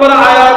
নম্বর আয়াত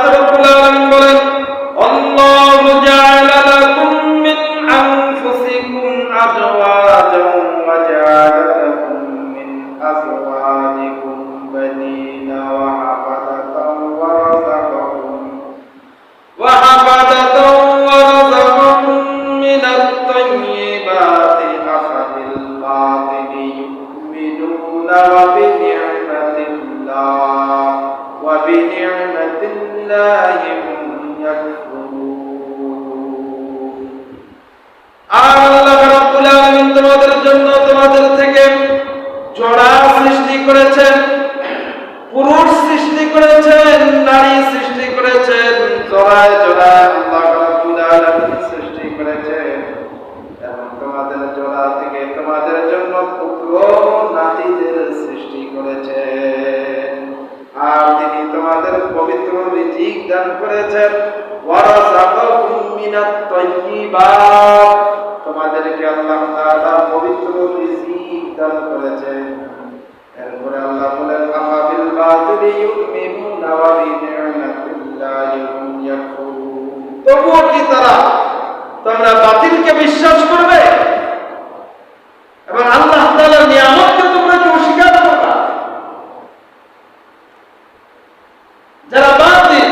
জন্য তোমাদের থেকে জোড়া সৃষ্টি করেছেন পুরুষ সৃষ্টি করেছেন নারী সৃষ্টি করেছেন জোড়ায় আলামিন সৃষ্টি করেছেন এবং তোমাদের জোড়া থেকে তোমাদের জন্য পুত্র নাতিদের সৃষ্টি করেছেন আর তিনি তোমাদের পবিত্র রিজিক দান করেছেন। পবিত্র রিজিক দান করেছেন। এরপরে আল্লাহ বলেন আফাবিল বাতিলি ইউমিনুনা ওয়া বিনি'মাতিল্লাহি হুম ইয়াকফুরুন তবুও কি তারা তোমরা বাতিলকে বিশ্বাস করবে এবং আল্লাহ তাআলার নিয়ামতকে তোমরা কি অস্বীকার করবে যারা বাতিল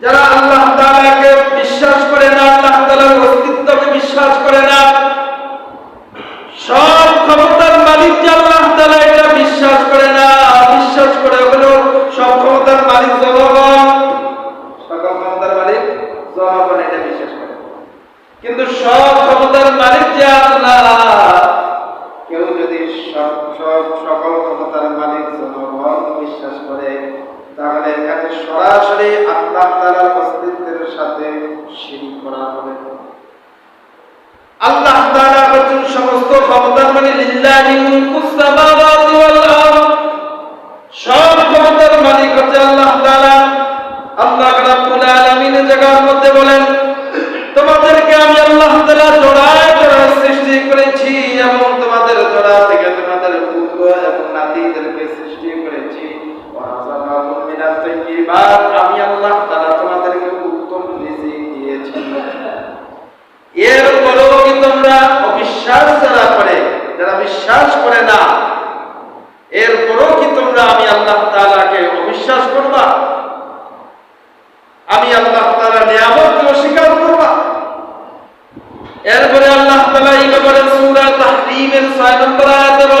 যারা আল্লাহ তাআলাকে বিশ্বাস করে না আল্লাহ তাআলার অস্তিত্বকে বিশ্বাস করে না সব ক্ষমতার মালিক আল্লাহ তাআলা এটা বিশ্বাস করে না, বিশ্বাস করে হলো সব মালিক জনগণ। সকল মালিক জনগণ এটা বিশ্বাস করে। কিন্তু সব মালিক যে আল্লাহ, কেউ যদি সব সকল ক্ষমতার মালিক জনগণ বিশ্বাস করে, তাহলে এখানে সরাসরি আল্লাহ তাআলার অস্তিত্বের সাথে শিরিক করা হবে। সব কি তোমরা অবিশ্বাস যারা করে বিশ্বাস করে না এরপরেও কি তোমরা আমি আল্লাহ তাআলাকে অবিশ্বাস করবা আমি আল্লাহ তাআলা নিয়ামতকে অস্বীকার করবা এরপরে আল্লাহ তাআলা এই ব্যাপারে সূরা তাহরীমের 6 নম্বর আয়াতে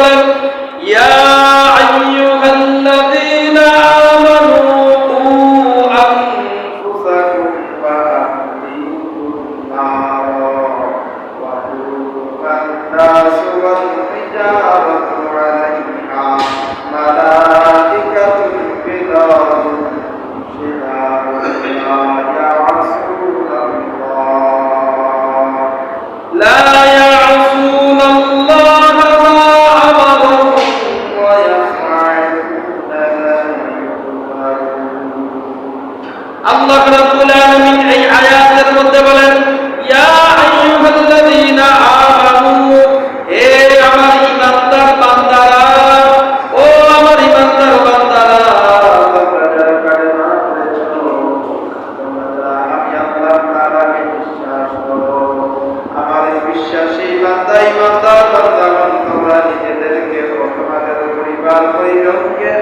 পরিবার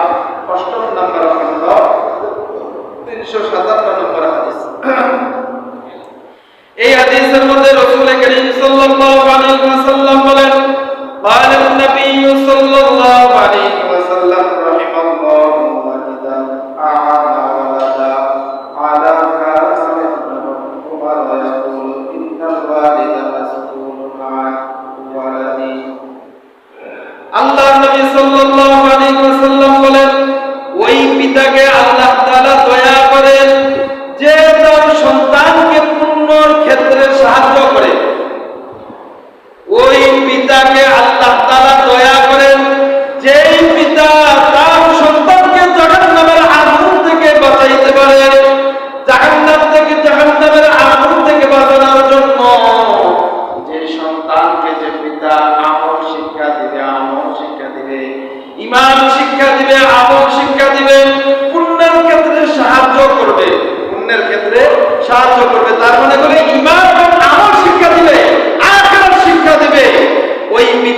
357 নম্বর হাদিস এই হাদিসের মধ্যে রাসূল করিম সাল্লাল্লাহু আলাইহি ওয়াসাল্লাম বলেন قال النبي صلى الله عليه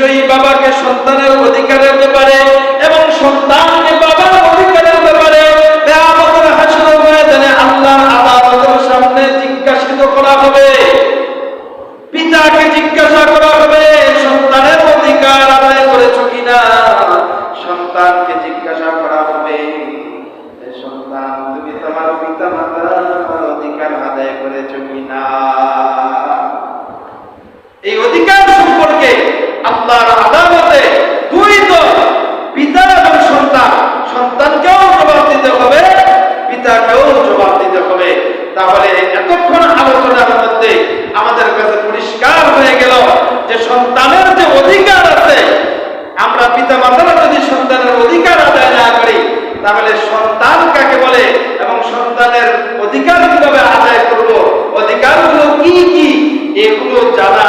নিশ্চয়ই বাবাকে সন্তানের অধিকারের ব্যাপারে এবং সন্তানকে বাবার অধিকারের ব্যাপারে কিয়ামতের হাসরের ময়দানে আল্লাহর আদালতের সামনে জিজ্ঞাসিত করা হবে। পিতাকে জিজ্ঞাসা করা হবে, সন্তানের অধিকার আদায় করেছ কিনা? সন্তানকে জিজ্ঞাসা করা হবে সন্তান, তুমি তোমার পিতা মাতার অধিকার আদায় করেছ কিনা? এই অধিকার সম্পর্কে আল্লাহর আদালতে দুই দল পিতা এবং সন্তান সন্তানকেও জবাব দিতে হবে পিতাকেও জবাব দিতে হবে। তাহলে এতক্ষণ আলোচনার মধ্যে আমাদের কাছে পরিষ্কার হয়ে গেল যে সন্তানের যে অধিকার আছে, আমরা পিতা মাতারা যদি সন্তানের অধিকার আদায় না করি, তাহলে সন্তান কাকে বলে এবং সন্তানের অধিকার কীভাবে আদায় করব, অধিকারগুলো কি কি, এগুলো জানা